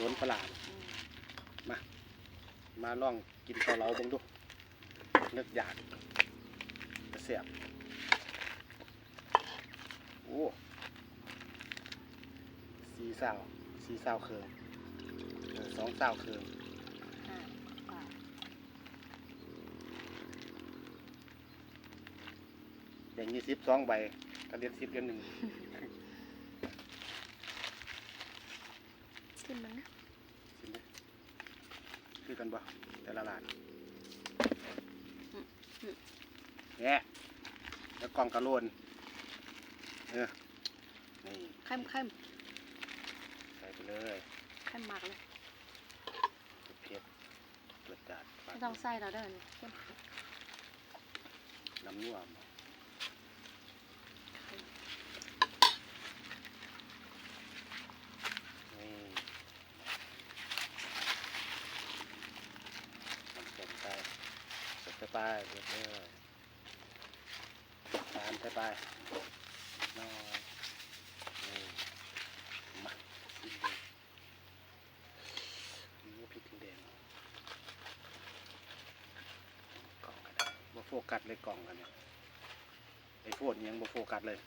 ล้นปลาร้าอืมมาลองกินเกาเหลาเบิ่งดูนึกอยากจะเสียบโอ้สีสาวสีสาวเคืองเออสองสาวเคืองอ่าอ่าแบ่งยี่สิบสองใบกระเด็นสิบเดือนหนึ่งขึ้นมันนะสิไหม คือกันบ่แต่ละร้านเนี่ยแล้วกล่องกระโลนเออนี่เข้มเข้มใส่ไปเลยเข้มมากเลยเผ็ดเปิดจาดไม่ต้องใส่เราเด้อนี่เข้มน้ำนัวนี่น้ำเค็มไปใส่ ไปเรื่อยๆตามไปไปน้อยนี่มากินเลยนี่พริกแดงกล่องกันบ่โฟกัสเลยกล่องกันเนี่ยไอ้โฟนยังบ่โฟกัสเลย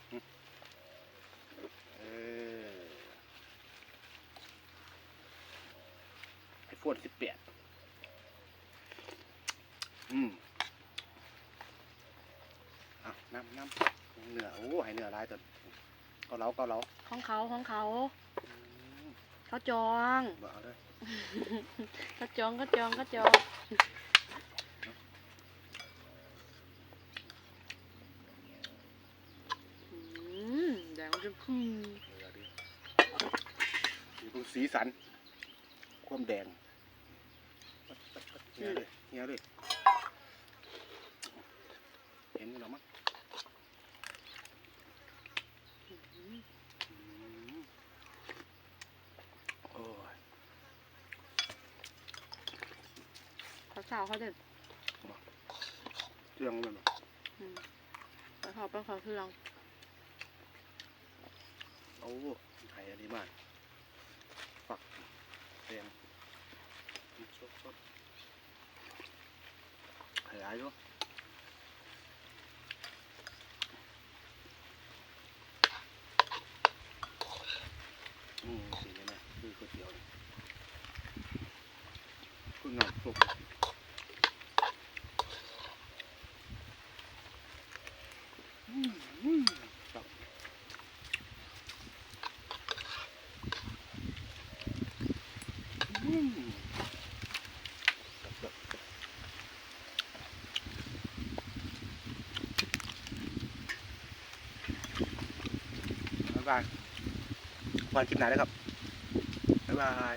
เออไอ้โฟนสิบแปดอืม อาน้ำน้ำเนื้อโอ้ให้เนื้อหลายตัวเก็เล้าเก็เล้าของเขาของเขาอืมเขาจองบ่เอาเลยเขาจองเขาจองเขาจองอืมแดงมันจะพุ่งเนื้อดิมีพวกสีสัน ความแดงเฮียเลยเฮียเลยเห็นอยู่แล้วมั้ง อืม อืมโอ้ย เขา สาวเขาเด็ดเรื่องมันแบบอืมไปขอไปขอเครื่องโอ้ไข่อันนี้มากฝักแดงสดสดไข่ร้ายด้วยอืมสีนี้นะคือก๋วยเตี๋ยวนี่คุณน้ำซุปอืมอืมครับ อืมครับบ๊ายบายวันคลิปไหนนะครับ บ๊ายบาย